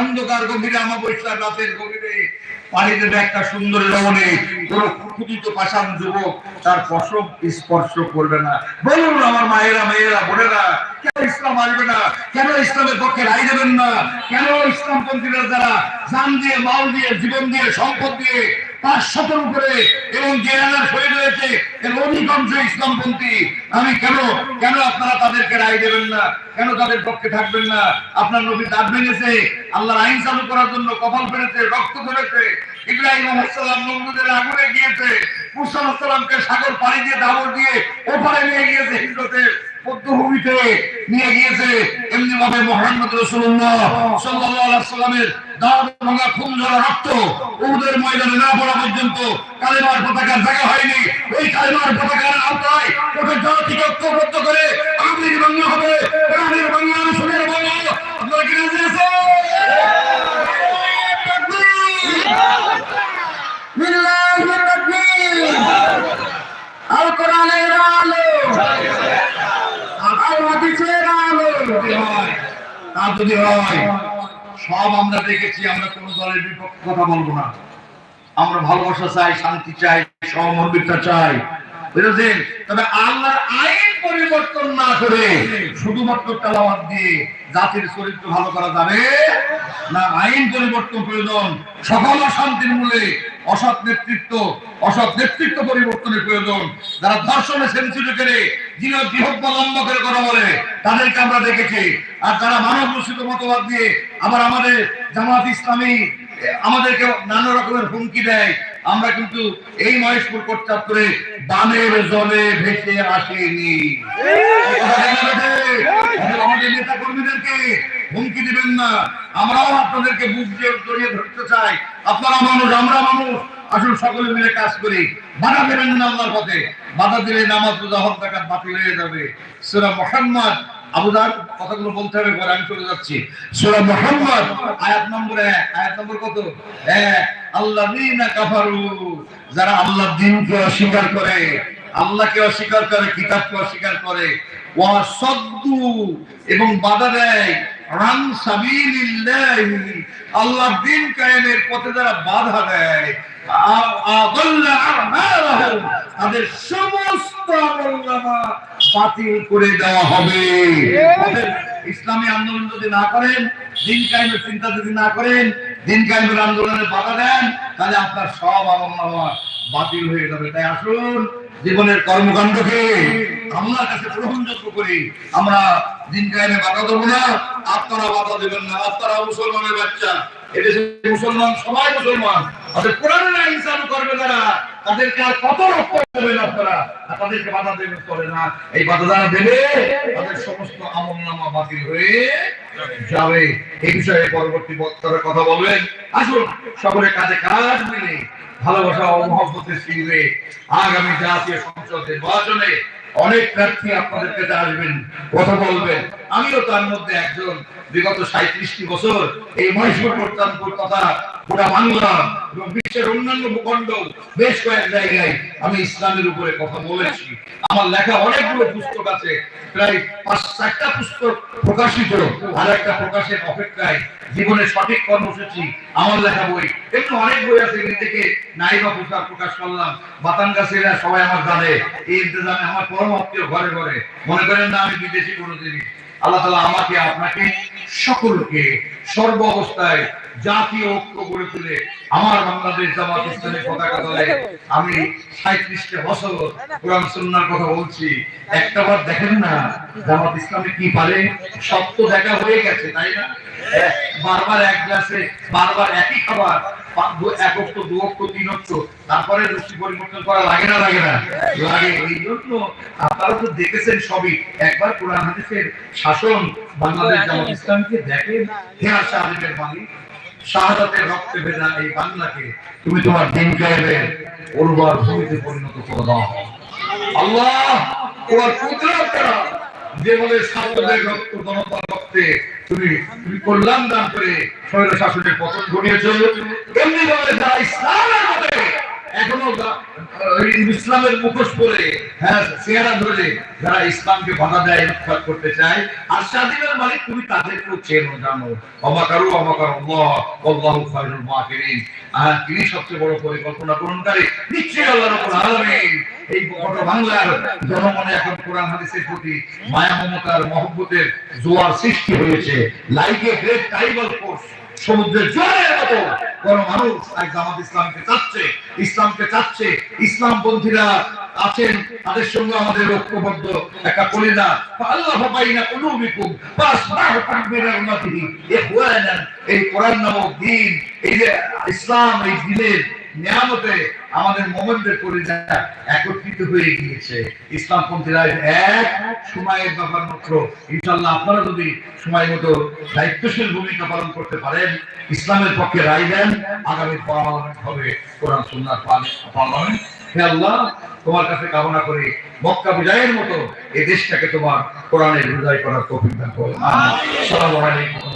অন্ধকার গভীরে আমাবস্যার রাতের গভীরে, পানিতে একটা সুন্দর লবণে কোন ক্ষুদিত পাশান যুবক তার প্রসব স্পর্শ করবে না। বলুন আমার মায়েরা, মেয়েরা, বোনেরা, কেন ইসলাম আসবে না? কেন ইসলামের পক্ষে রায় দেবেন না? কেন ইসলাম পন্থীরা যারা জান দিয়ে, মাল দিয়ে, জীবন দিয়ে, সম্পদ দিয়ে পাঁচ শতের উপরে এবং শরীর রয়েছে, এর অধিকাংশ ইসলামপন্থী। আমি কেন কেন আপনারা তাদেরকে রায় দেবেন না? কেন তাদের পক্ষে থাকবেন না? আপনার নবী দাঁত ভেঙেছে, আল্লাহর আইন চালু করার জন্য কপাল ফেলেছে, রক্ত ধরেছে, ইব্রাহিম আগুনে গিয়েছে সাগর পানি দিয়ে দাবর দিয়ে ওপারে নিয়ে গিয়েছে হিন্দুদের পদ্মভূমিতে নিয়ে গিয়েছে এমনি ভাবে মোহাম্মদ রসুল্লাহ সাল্লামের উহুদের ময়দানে না পড়া পর্যন্ত কালেমার পতাকার জায়গা হয়নি। এই কালেমার পতাকার আওতায় গোটা জাতিকে ঐক্যবদ্ধ করে আমির বাংলা হবে। প্রাণের বাংলা আপনারা কি রাজি আছেন? বিল্লাহির তাকবীর আল কোরআনের আলো আল হাদিসের আলো যদি হয়, তা যদি হয় সব আমরা দেখেছি আমরা কোন দলের বিপক্ষে কথা বলব না। আমরা ভালোবাসা চাই শান্তি চাই সহমর্মিতা চাই। বুঝেছেন? তবে আল্লাহর আইন পরিবর্তন না করে শুধুমাত্র তেলাওয়াত দিয়ে জাতির চরিত্র ভালো করা যাবে না আইন পরিবর্তন প্রয়োজন, সকল অশান্তির মূলে অসৎ নেতৃত্ব অসৎ নেতৃত্ব পরিবর্তনের প্রয়োজন। যারা ধর্ষণে সেঞ্চুরি করে, যিনি বৃহৎ লম্বা করে কথা বলে, তাদেরকে আমরা দেখেছি। আর যারা মানব রচিত মতবাদ দিয়ে আবার আমাদের জামাত ইসলামী আমাদেরকে নানা রকমের হুমকি দেয় আমরা কিন্তু এই মহেশপুর কোটচাপ করে বানের জলে ভেসে আসেনি। আমাদের নেতা কর্মীদেরকে হুমকি দিবেন না। আমরাও আপনাদেরকে বুক দিয়ে জড়িয়ে ধরতে চাই। আপনারা মানুষ, আমরা মানুষ। আসুন সকলে মিলে কাজ করি। বাধা দেবেন না আল্লাহর পথে। বাধা দিলে নামাজ রোজা হক বাতিল হয়ে যাবে। সুরা মোহাম্মদ আবুদার কথাগুলো বলতে হবে, পরে আমি চলে যাচ্ছি। সুরা মোহাম্মদ, আয়াত নম্বর এক। আয়াত নম্বর কত? আল্লাযীনা কাফারু, যারা আল্লাহর দ্বীনকে অস্বীকার করে, আল্লাহকে অস্বীকার করে, কিতাবকে অস্বীকার করে, ওয়া সদ্দু, এবং বাধা দেয় রান সাবিলিল্লাহি, আল্লাহর দ্বীন কায়েমের পথে যারা বাধা দেয় তাদের সমস্ত আমলনামা বাতিল করে দেওয়া হবে। ইসলামী আন্দোলন যদি না করেন দিন কায়েমের চিন্তা যদি না করেন দিন কায়েমের আন্দোলনে বাধা দেন তাহলে আপনার সব আমলনামা বাতিল হয়ে যাবে। তাই আসুন জীবনের কর্মকাণ্ডকে আল্লাহর কাছে গ্রহণযোগ্য করি। আমরা দিন কায়েমে বাধা দেবো না আপনারা বাধা দেবেন না। আপনারা মুসলমানের বাচ্চা। এদেশে মুসলমান সবাই মুসলমান। অর্থাৎ কোরআনের আইন চালু করবে যারা, তাদেরকে আর কত রক্ষা করবেন আপনারা তাদেরকে বাধা দেবেন করে না। এই বাধা যারা দেবে, তাদের সমস্ত আমল নামা বাতিল হয়ে যাবে। এই বিষয়ে পরবর্তী বক্তারা কথা বলবেন। আসুন, সকলে কাজে কাজ মিলে ভালোবাসা ও মহব্বতের শিখবে আগামী জাতীয় সংসদ নির্বাচনে অনেক প্রার্থী আপনাদের কাছে আসবেন, কথা বলবেন। আমিও তার মধ্যে একজন, বিগত সাঁত্রিশটি বছর এই মহেশপুর প্রত্যানপুর তথা গোটা বাংলা এবং বিশ্বের অন্যান্য ভূখণ্ড বেশ কয়েক জায়গায় আমি ইসলামের উপরে কথা বলেছি। আমার লেখা অনেকগুলো পুস্তক আছে, প্রায় পাঁচ চারটা পুস্তক প্রকাশিত, আর একটা প্রকাশের অপেক্ষায় সঠিক কর্মসূচি আমার লেখা বই। এমনি অনেক বই আছে নিজেকে নাইবা পুস্তক প্রকাশ করলাম। বাতান গাছেরা সবাই আমার জানে, এই ইন্তজামে আমার পরম আত্মীয় ঘরে ঘরে। মনে করেন না আমি বিদেশি কোনো জিনিস আল্লাহ তালা আমাকে, আপনাকে, সকলকে সর্ব অবস্থায় জাতীয় ঐক্য গড়ে তুলে আমার বাংলাদেশ জামাত ইসলামের পতাকা দলে। আমি সাঁত্রিশটা বছর কোরআন সুন্নার কথা বলছি। একটা বার দেখেন না জামাত ইসলামে কি পারে? সব তো দেখা হয়ে গেছে, তাই না? বারবার এক গ্লাসে, বারবার একই খাবার শাসন বাংলাদেশ জামাত ইসলামকে দেখেন হে আশা আলিমের মালিক শাহাদাতের রক্তে ভেজা এই বাংলাকে তুমি তোমার দিন কায়েমের উর্বর ভূমিতে পরিণত করে দাও। আল্লাহ, তোমার কুদরত দ্বারা যে বলে ছাত্রদের রক্ত, জনতার রক্তে তুমি তুমি কল্যাণ দান করে স্বৈর শাসনের পতন ঘটিয়েছ, এমনি ভাবে যারা ইসলামের এখনও ইসলামের মুখোশ পরে হ্যাঁ চেহারা ধরে যারা ইসলামকে বাধা দেয় করতে চায়, আর স্বাধীনের মালিক তুমি তাদেরকেও চেনো, জানো। আল্লাহু খায়রুল মাকিরিন। আর তিনি সবচেয়ে বড় পরিকল্পনা গ্রহণকারী নিশ্চয়ই আল্লাহ এই গোটা বাংলার জনমনে এখন কোরআন, হাদিসের প্রতি মায়া, মমতার, মহব্বতের জোয়ার সৃষ্টি হয়েছে। Like a great tidal force সমুদ্রের জোয়ারের মতো। বড় মানুষ আজ জামাত ইসলামকে চাচ্ছে ইসলামকে চাচ্ছে। ইসলাম ইসলামপন্থীরা আছেন, তাদের সঙ্গে আমাদের ঐক্যবদ্ধ একটা কলিনা আল্লাহ বাইনা কুলুবিকুম কোনো তাকবীরা উম্মতিহি ইখওয়ানান, এই কোরআন নামক দিন, এই যে ইসলাম, এই দিনের নিয়ামতে আমাদের মোমেনদের পরিচয় একত্রিত হয়ে গিয়েছে। ইসলামপন্থীরা এক সময়ের ব্যাপার মাত্র। ইনশাল্লাহ আপনারা যদি সময় মতো দায়িত্বশীল ভূমিকা পালন করতে পারেন, ইসলামের পক্ষে রায় দেন, আগামী পার্লামেন্ট হবে কোরআন সুন্নাহ পার্লামেন্ট। হে আল্লাহ, তোমার কাছে কামনা করি মক্কা বিজয়ের মতো এই দেশটাকে তোমার কোরআনের হৃদয় করার দান করো। আসসালামু আলাইকুম।